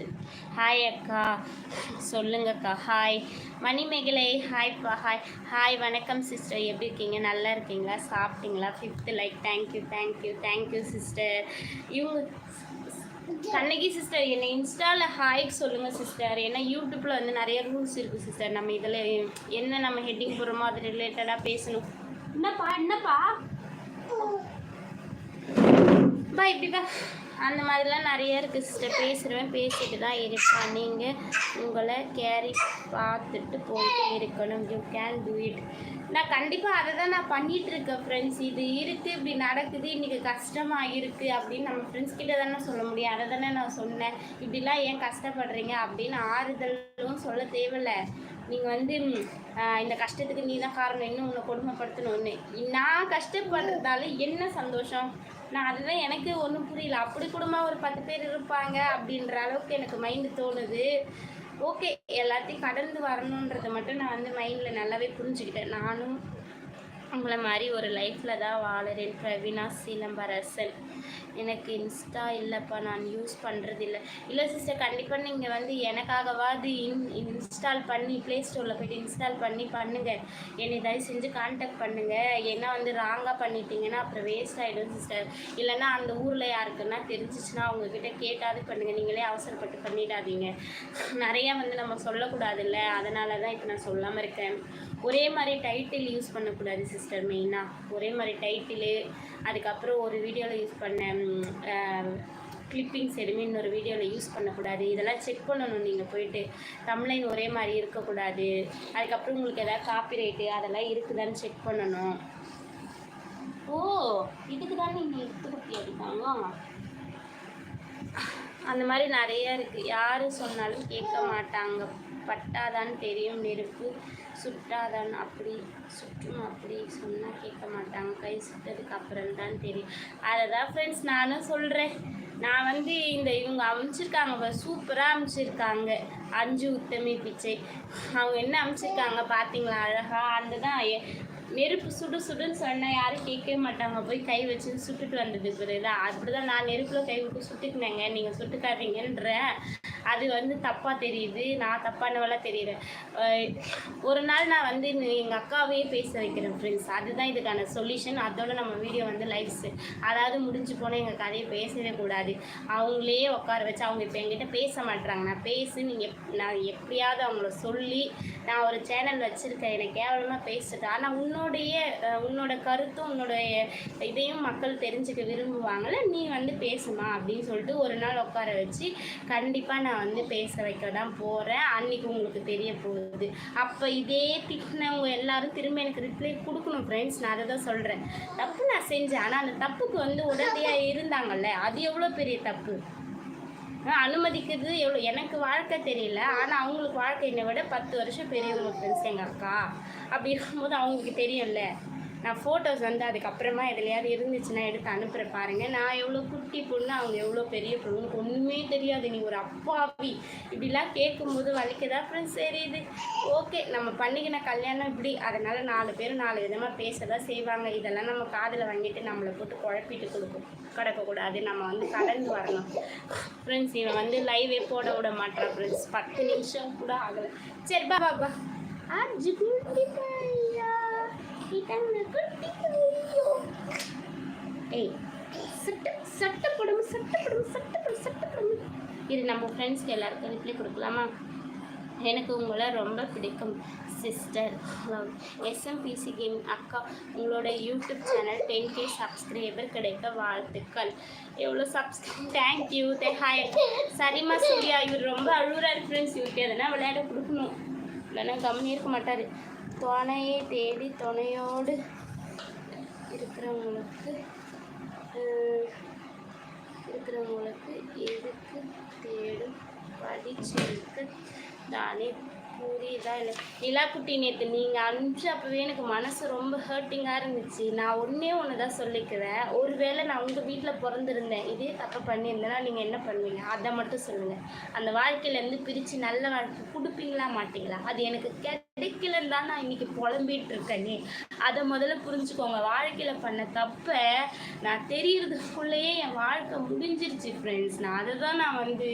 வருது ஹாய் அக்கா. சொல்லுங்கக்கா. ஹாய் மணிமேகலை. ஹாய்ப்பா ஹாய் ஹாய் வணக்கம் சிஸ்டர் எப்படி இருக்கீங்க? நல்லா இருக்கீங்களா? சாப்பிட்டீங்களா? Fifth like thank you thank you thank you sister இவங்க கண்ணகி சிஸ்டர் என்னை இன்ஸ்டாவில் ஹாய் சொல்லுங்கள் சிஸ்டர் ஏன்னா யூடியூப்பில் வந்து நிறைய ரூல்ஸ் இருக்குது சிஸ்டர் நம்ம இதில் என்ன நம்ம ஹெட்டிங் போடுறோமோ அது ரிலேட்டடாக பேசணும். என்னப்பா? என்னப்பா? பா இப்படிப்பா அந்த மாதிரிலாம் நிறைய இருக்குது சிஸ்டர் பேசுகிறவன் பேசிட்டு தான் இருப்பான் நீங்கள் உங்களை கேரி பார்த்துட்டு போயிட்டு இருக்கணும். யூ கேன் டூ இட் நான் கண்டிப்பாக அதை தான் நான் பண்ணிகிட்டு இருக்கேன் ஃப்ரெண்ட்ஸ் இது இருக்குது இப்படி நடக்குது இன்றைக்கி கஷ்டமாக இருக்குது அப்படின்னு நம்ம ஃப்ரெண்ட்ஸ் கிட்ட தானே சொல்ல முடியும். அதை தானே நான் சொன்னேன். இப்படிலாம் ஏன் கஷ்டப்படுறீங்க அப்படின்னு ஆறுதலும் சொல்ல தேவையில்ல. நீங்கள் வந்து இந்த கஷ்டத்துக்கு நீ தான் காரணம். இன்னும் உன்னை கொடுமைப்படுத்தணும்னு. நான் கஷ்டப்படுறதால என்ன சந்தோஷம்? நான் அதுதான் எனக்கு ஒன்றும் புரியல. அப்படி கூடமா ஒரு பத்து பேர் இருப்பாங்க அப்படின்ற அளவுக்கு எனக்கு மைண்டு தோணுது. ஓகே எல்லாத்தையும் கடந்து வரணுன்றதை மட்டும் நான் வந்து மைண்டில் நல்லாவே புரிஞ்சுக்கிட்டேன். நானும் உங்களை மாதிரி ஒரு லைஃப்பில் தான் வாழறேன். பிரவீனா சிலம்பரசன். எனக்கு இன்ஸ்டா இல்லைப்பா நான் யூஸ் பண்ணுறது இல்லை இல்லை சிஸ்டர் கண்டிப்பாக நீங்கள் வந்து எனக்காகவாது இன் இன்ஸ்டால் பண்ணி ப்ளே ஸ்டோரில் போய்ட்டு இன்ஸ்டால் பண்ணி பண்ணுங்கள் என்னை தயவு செஞ்சு காண்டாக்ட் பண்ணுங்கள் ஏன்னா வந்து ராங்காக பண்ணிட்டீங்கன்னா அப்புறம் வேஸ்ட் ஆகிடும் சிஸ்டர் இல்லைன்னா அந்த ஊரில் யாருக்குன்னா தெரிஞ்சிச்சுன்னா அவங்கக்கிட்ட கேட்டாது பண்ணுங்கள் நீங்களே அவசரப்பட்டு பண்ணிடாதீங்க. நிறையா வந்து நம்ம சொல்லக்கூடாதுல்ல. அதனால தான் இப்போ நான் சொல்லாமல் இருக்கேன். ஒரே மாதிரி டைட்டில் யூஸ் பண்ணக்கூடாது சிஸ்டர் மெயினாக ஒரே மாதிரி டைட்டிலு அதுக்கப்புறம் ஒரு வீடியோவில் யூஸ் பண்ண கிளிப்பிங்ஸ் எதுவுமே இன்னொரு வீடியோவில் யூஸ் பண்ணக்கூடாது. இதெல்லாம் செக் பண்ணணும் நீங்கள் போயிட்டு. தமிழைன் ஒரே மாதிரி இருக்கக்கூடாது. அதுக்கப்புறம் உங்களுக்கு எதாவது காப்பிரைட்டு அதெல்லாம் இருக்குதான்னு செக் பண்ணணும். ஓ இதுக்கு தான் நீங்கள் எடுத்து குட்டி அடிப்பாங்க அந்த மாதிரி நிறைய இருக்குது யார் சொன்னாலும் கேட்க மாட்டாங்க. பட்டாதான் தெரியும் நெருப்பு. சுட்டாதான் அப்படி சுற்றும் அப்படி சொன்னால் கேட்க மாட்டாங்க. கை சுட்டதுக்கு அப்புறம் தான் தெரியும். அதை தான் ஃப்ரெண்ட்ஸ் நானும் சொல்கிறேன் நான் வந்து இந்த இவங்க அமைச்சிருக்காங்க சூப்பராக அமைச்சிருக்காங்க. அஞ்சு உத்தமி பிச்சை. அவங்க என்ன அமைச்சிருக்காங்க பார்த்தீங்களா அழகாக அந்த தான் நெருப்பு சுடு சுடுன்னு சொன்னால் யாரும் கேட்கவே மாட்டாங்க. போய் கை வச்சு சுட்டுட்டு வந்தது பிறகு அப்படி தான் நான் நெருப்பில் கை விட்டு சுட்டுக்கினேங்க நீங்கள் சுட்டுக்காதீங்கன்ற. அது வந்து தப்பாக தெரியுது நான் தப்பானவெல்லாம் தெரியுறேன் ஒரு நாள் நான் வந்து எங்கள் அக்காவையே பேச வைக்கிறேன் ஃப்ரெண்ட்ஸ் அதுதான் இதுக்கான சொல்யூஷன் அதோட நம்ம வீடியோ வந்து லைஃப்ஸ் அதாவது முடிஞ்சு போனால் எங்கள் கதையை பேசவே கூடாது. அவங்களே உட்கார வச்சு அவங்க இப்போ என்கிட்ட பேச மாட்டுறாங்க நான் பேசு நீங்கள் நான் எப்படியாவது அவங்கள சொல்லி நான் ஒரு சேனல் வச்சுருக்கேன். எனக்கு கேவலமாக பேசிட்டேன் ஆனால் உன்னுடைய உன்னோட கருத்தும் உன்னுடைய இதையும் மக்கள் தெரிஞ்சுக்க விரும்புவாங்கல்ல நீ வந்து பேசுமா அப்படின்னு சொல்லிட்டு ஒரு நாள் உட்கார வச்சு கண்டிப்பாக நான் நான் வந்து பேச வைக்க தான் போகிறேன் அன்னைக்கு உங்களுக்கு தெரிய போகுது. அப்போ இதே திட்டினவங்க எல்லாரும் திரும்ப எனக்கு ரிப்ளை கொடுக்கணும் ஃப்ரெண்ட்ஸ் நான் அதை தான் சொல்கிறேன் தப்பு நான் செஞ்சேன். ஆனால் அந்த தப்புக்கு வந்து உடனடியாக இருந்தாங்கல்ல அது எவ்வளோ பெரிய தப்பு? அனுமதிக்கிறது எவ்வளோ எனக்கு வாழ்க்கை தெரியல. ஆனால் அவங்களுக்கு வாழ்க்கை என்னை விட பத்து வருஷம் பெரியவங்க ஃப்ரெண்ட்ஸ் எங்கள் அக்கா. அப்படி இருக்கும்போது அவங்களுக்கு தெரியும்ல. நான் ஃபோட்டோஸ் வந்து அதுக்கப்புறமா எதுலையாவது இருந்துச்சுன்னா எடுத்து அனுப்புகிறேன் பாருங்கள் நான் எவ்வளோ குட்டி பொண்ணு அவங்க எவ்வளோ பெரிய பொண்ணு ஒன்றுமே தெரியாது. நீ ஒரு அப்பாவி. இப்படிலாம் கேட்கும்போது வலிக்கதா? ஃப்ரெண்ட்ஸ் தெரியுது ஓகே நம்ம பண்ணிக்கின கல்யாணம் இப்படி. அதனால் நாலு பேர் நாலு விதமாக பேச தான் செய்வாங்க. இதெல்லாம் நம்ம காதில் வாங்கிட்டு நம்மளை போட்டு குழப்பிட்டு கொடுக்கும். கிடக்கக்கூடாது. நம்ம வந்து கடந்து வரணும். ஃப்ரெண்ட்ஸ் இவன் வந்து லைவே போட விட மாட்டான் ஃப்ரெண்ட்ஸ் பத்து நிமிஷம் கூட ஆகலை. சரி பா ஆ ஆஜு குட்டி ஏய் சட்ட சட்டப்படும் சட்டப்படும் சட்டப்படும் சட்டப்படும் இது நம்ம ஃப்ரெண்ட்ஸ்க்கு எல்லாருக்கும் ரிப்ளை கொடுக்கலாமா? எனக்கு உங்களை ரொம்ப பிடிக்கும் சிஸ்டர் எஸ்எம்பிசி கேம் அக்கா உங்களோட YouTube channel ten K subscriber கிடைக்க வாழ்த்துக்கள். எவ்வளோ சப்ஸ்கிரைப் தேங்க்யூ தே ஹாய் சரிம்மா சூர்யா இவர் ரொம்ப அழுகுறாரு ஃப்ரெண்ட்ஸ் இவருக்கு எதனா விளையாட கொடுக்கணும். இல்லைன்னா கம்மி இருக்க மாட்டார். துணையை தேடி துணையோடு இருக்கிறவங்களுக்கு இருக்கிறவங்களுக்கு எதுக்கு தேடும்? படிச்சிருக்கு. தானே புரியுதா இல்லை? நிலாக்குட்டி நேற்று நீங்கள் அனுப்பிச்சு அப்போவே எனக்கு மனசு ரொம்ப ஹர்ட்டிங்காக இருந்துச்சு. நான் ஒன்றே ஒன்று தான் சொல்லிக்கிறேன் ஒருவேளை நான் உங்கள் வீட்டில் பிறந்திருந்தேன். இதே தப்பு பண்ணியிருந்தேன்னா நீங்கள் என்ன பண்ணுவீங்க? அதை மட்டும் சொல்லுங்கள் அந்த வாழ்க்கையிலேருந்து பிரித்து நல்ல வாழ்க்கை கொடுப்பீங்களா மாட்டீங்களா? அது எனக்கு கே கிடைக்கலன்னு தான் நான் இன்னைக்கு புலம்பிட்டு இருக்கேனே. அதை முதல்ல புரிஞ்சுக்கோங்க. வாழ்க்கையில் பண்ண தப்பை நான் தெரியறதுக்குள்ளேயே என் வாழ்க்கை முடிஞ்சிருச்சு ஃப்ரெண்ட்ஸ் நான் அதை தான் நான் வந்து